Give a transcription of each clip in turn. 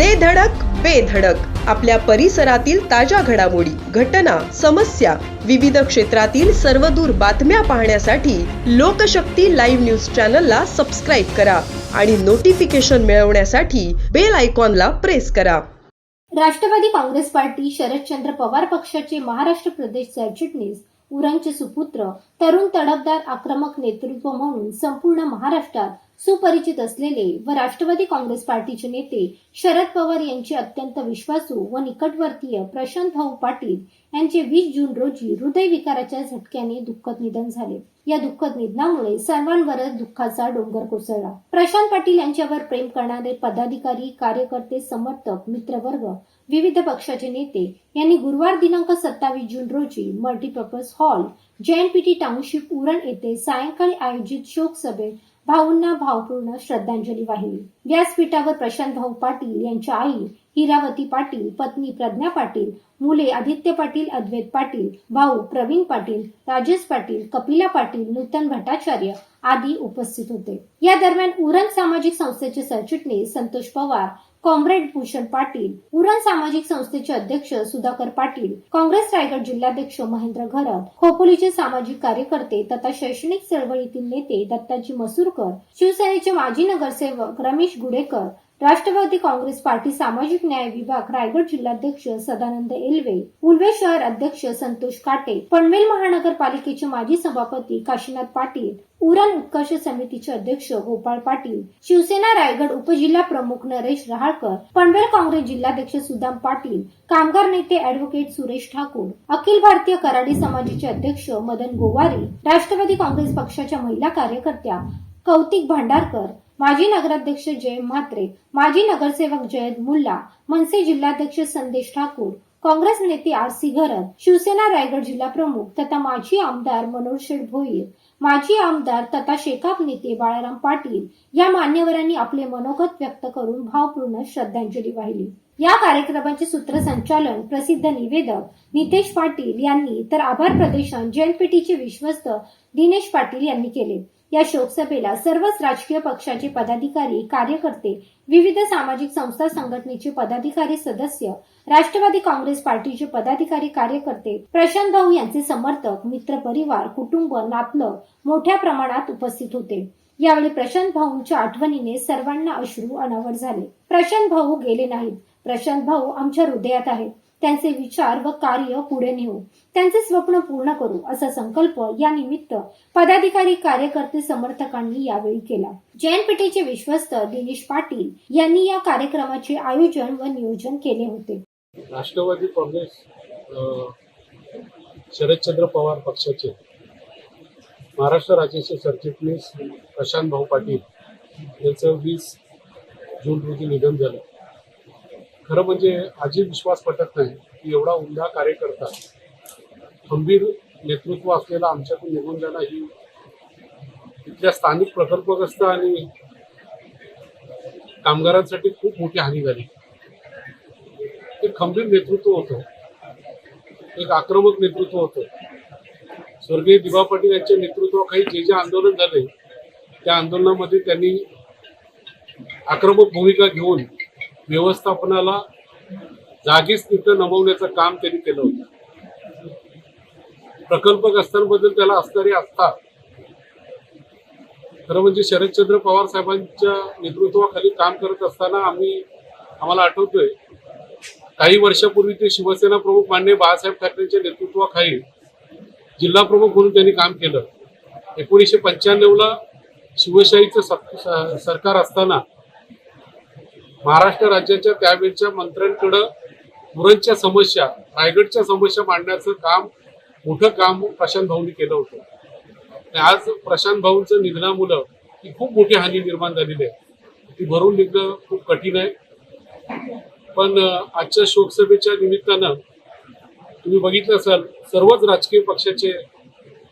दे धडक बेधडक आपल्या परिसरातील ताज्या घडामोडी घटना समस्या विविध क्षेत्रातील सर्वदूर बातम्या पाहण्यासाठी लोकशक्ती लाईव्ह न्यूज चॅनलला सबस्क्राईब करा आणि नोटिफिकेशन मिळवण्यासाठी बेल आयकॉनला प्रेस करा. राष्ट्रवादी काँग्रेस पार्टी शरदचंद्र पवार पक्षाचे महाराष्ट्र प्रदेश सरचिटणीस उरांचे सुपुत्र तरुण तडफदार आक्रमक नेतृत्व म्हणून संपूर्ण महाराष्ट्रात सुपरिचित असलेले व राष्ट्रवादी काँग्रेस पार्टीचे नेते शरद पवार यांचे अत्यंत विश्वासू व निकटवर्तीय प्रशांत भाऊ पाटील यांचे वीस जून रोजी हृदयविकाराच्या झटक्याने दुःखद निधन झाले. या दुःखद निधनामुळे सर्वांवरच दुःखाचा डोंगर कोसळला. प्रशांत पाटील यांच्यावर प्रेम करणारे पदाधिकारी कार्यकर्ते समर्थक मित्रवर्ग विविध पक्षाचे नेते यांनी गुरुवार दिनांक सत्तावीस जून रोजी multipurpose hall JNPT township Uran येथे सायंकाळी आयोजित शोक सभेत भाऊंना भावपूर्ण श्रद्धांजली वाहिली. व्यासपीठावर प्रशांत भाऊ पाटील यांच्या आई हिरावती पाटील पत्नी प्रज्ञा पाटील मुले आदित्य पाटील अद्वैत पाटील भाऊ प्रवीण पाटील राजेश पाटील कपिला पाटील नूतन भट्टाचार्य आदी उपस्थित होते. या दरम्यान उरण सामाजिक संस्थेचे सरचिटणीस संतोष पवार कॉम्रेड भूषण पाटील उरण सामाजिक संस्थेचे अध्यक्ष सुधाकर पाटील काँग्रेस रायगड जिल्हाध्यक्ष महेंद्र घरत खोपोलीचे सामाजिक कार्यकर्ते तथा शैक्षणिक चळवळीतील नेते दत्ताजी मसूरकर शिवसेनेचे माजी नगरसेवक रमेश गुडेकर राष्ट्रवादी काँग्रेस पार्टी सामाजिक न्याय विभाग रायगड जिल्हाध्यक्ष सदानंद एलवे उल्वे शहर अध्यक्ष संतोष काटे पनवेल महानगरपालिकेचे माजी सभापती काशीनाथ पाटील उरण उत्कर्ष समितीचे अध्यक्ष गोपाळ पाटील शिवसेना रायगड उपजिल्हा प्रमुख नरेश रहाळकर पनवेल काँग्रेस जिल्हाध्यक्ष सुदाम पाटील कामगार नेते अॅडव्होकेट सुरेश ठाकूर अखिल भारतीय कराडी समाजाचे अध्यक्ष मदन गोवारी राष्ट्रवादी काँग्रेस पक्षाच्या महिला कार्यकर्त्या कौतिक भांडारकर माजी नगराध्यक्ष जय म्हात्रे माजी नगरसेवक जयंत मुल्ला मनसे जिल्हाध्यक्ष संदेश ठाकूर काँग्रेस नेते आर सी घरत शिवसेना रायगड जिल्हा प्रमुख तथा माजी आमदार मनोज शेठ भोईर माजी आमदार तथा शेकाप नेते बाळाराम पाटील या मान्यवरांनी आपले मनोगत व्यक्त करून भावपूर्ण श्रद्धांजली वाहिली. या कार्यक्रमाचे सूत्रसंचालन प्रसिद्ध निवेदक नितेश पाटील यांनी तर आभार प्रदर्शन जयंतपेठीचे विश्वस्त दिनेश पाटील यांनी केले. या शोकसभेला सर्वच राजकीय पक्षाचे पदाधिकारी कार्यकर्ते विविध सामाजिक संस्था संघटनेचे पदाधिकारी सदस्य राष्ट्रवादी काँग्रेस पार्टीचे पदाधिकारी कार्यकर्ते प्रशांत भाऊ यांचे समर्थक मित्र परिवार कुटुंब नातलं मोठ्या प्रमाणात उपस्थित होते. यावेळी प्रशांत भाऊंच्या आठवणीने सर्वांना अश्रू अनावर झाले. प्रशांत भाऊ गेले नाहीत. प्रशांत भाऊ आमच्या हृदयात आहेत. त्यांचे विचार व कार्य पुढे नेऊ. त्यांचे स्वप्न पूर्ण करू असा संकल्प या निमित्त पदाधिकारी कार्यकर्ते समर्थकांनी यावेळी केला. जैनपेठेचे विश्वस्त दिनेश पाटील यांनी या कार्यक्रमाचे आयोजन व नियोजन केले होते. राष्ट्रवादी काँग्रेस शरदचंद्र पवार पक्षाचे महाराष्ट्र राज्याचे सरचिटणीस प्रशांत भाऊ पाटील यांचं वीस जून रोजी निधन झालं. खरं म्हणजे आजही विश्वास पटत नाही की एवढा उमदा कार्यकर्ता खंबीर नेतृत्व असलेला आमच्यातून निघून जाणं ही इथल्या स्थानिक प्रकल्पग्रस्त आणि कामगारांसाठी खूप मोठी हानी झाली. एक खंबीर नेतृत्व होतं. एक आक्रमक नेतृत्व होतं. स्वर्गीय दिवा पाटील यांच्या नेतृत्वाखाली जे जे आंदोलन झाले त्या आंदोलनामध्ये त्यांनी आक्रमक भूमिका घेऊन व्यवस्थापनाला जागीच तिथं नमवण्याचं काम त्यांनी केलं होतं. प्रकल्पग्रस्तांबद्दल त्याला असणारी आस्था. खरं म्हणजे शरदचंद्र पवार साहेबांच्या नेतृत्वाखाली काम करत असताना आम्ही आम्हाला आठवतोय काही वर्षापूर्वी ते शिवसेना प्रमुख मान्य बाळासाहेब ठाकरेंच्या नेतृत्वाखाली जिल्हा प्रमुख म्हणून त्यांनी काम केलं. एकोणीसशे पंच्याण्णवला शिवशाहीचं सरकार असताना महाराष्ट्र राज्याच्या त्यावेळच्या मंत्र्यांकडं मुरंच्या समस्या रायगडच्या समस्या मांडण्याचं काम मोठं काम प्रशांत भाऊंनी केलं होतं. आणि आज प्रशांत भाऊंचं निधनामुळं ही खूप मोठी हानी निर्माण झालेली आहे. ती भरून निघणं खूप कठीण आहे. पण आजच्या शोकसभेच्या निमित्तानं तुम्ही बघितलं असाल सर्वच राजकीय पक्षाचे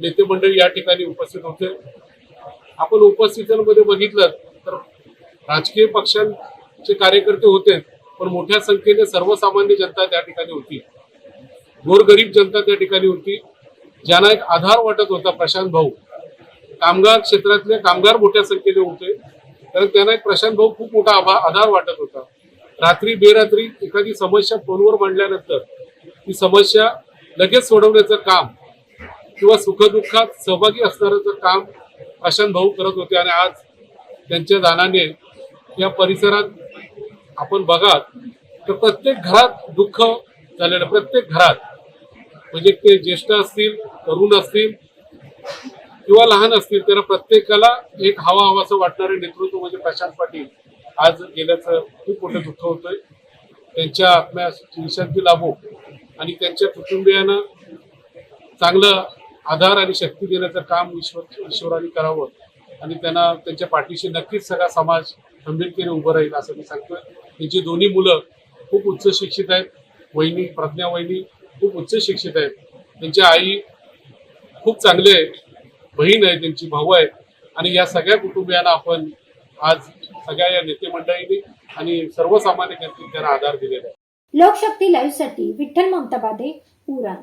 नेते मंडळी या ठिकाणी उपस्थित होते. आपण उपस्थितांमध्ये बघितलं तर राजकीय चे कार्यकर्ते होते पण मोठ्या संख्येने सर्वसामान्य जनता त्या ठिकाणी होती. गोरगरीब जनता त्या ठिकाणी होती ज्यांना एक आधार वाटत होता प्रशांत भाऊ. कामगार क्षेत्रातले कामगार मोठ्या संख्येने होते कारण त्यांना एक प्रशांत भाऊ खूप मोठा आभा आधार वाटत होता. रात्री बेरात्री एखादी समस्या फोनवर मांडल्यानंतर ती समस्या लगेच सोडवण्याचं काम किंवा सुखदुःखात सहभागी असणाऱ्याचं काम प्रशांत भाऊ करत होते आणि आज त्यांच्या दानाने या परिसरात आपण बघा तर प्रत्येक घरात दुःख झालेलं प्रत्येक घरात म्हणजे ते ज्येष्ठ असतील तरुण असतील किंवा लहान असतील त्यांना प्रत्येकाला एक हवा असं वाटणारे नेतृत्व म्हणजे प्रशांत पाटील. आज गेल्याचं खूप मोठं दुःख होतंय. त्यांच्या आत्म्या विश्रांती लाभो आणि त्यांच्या कुटुंबियांना चांगलं आधार आणि शक्ती देण्याचं काम ईश्वर ईश्वराने करावं. आणि त्यांना त्यांच्या पाठीशी नक्कीच सगळा समाज खंबीरतेने उभं राहील असं मी सांगतोय. त्यांची दोन्ही मुलं खूप उच्च शिक्षित आहेत वहिनी प्रज्ञा वहिनी खूप उच्च शिक्षित आहेत. त्यांच्या आई खूप चांगले आहे बहीण आहे त्यांची भाऊ आहेत आणि या सगळ्या कुटुंबियांना आपण आज सगळ्या या नेते मंडळींनी आणि सर्वसामान्य जनतेने त्यांना आधार दिलेला आहे. लोकशक्ती लाईव्हसाठी विठ्ठल ममताबादे पुराण.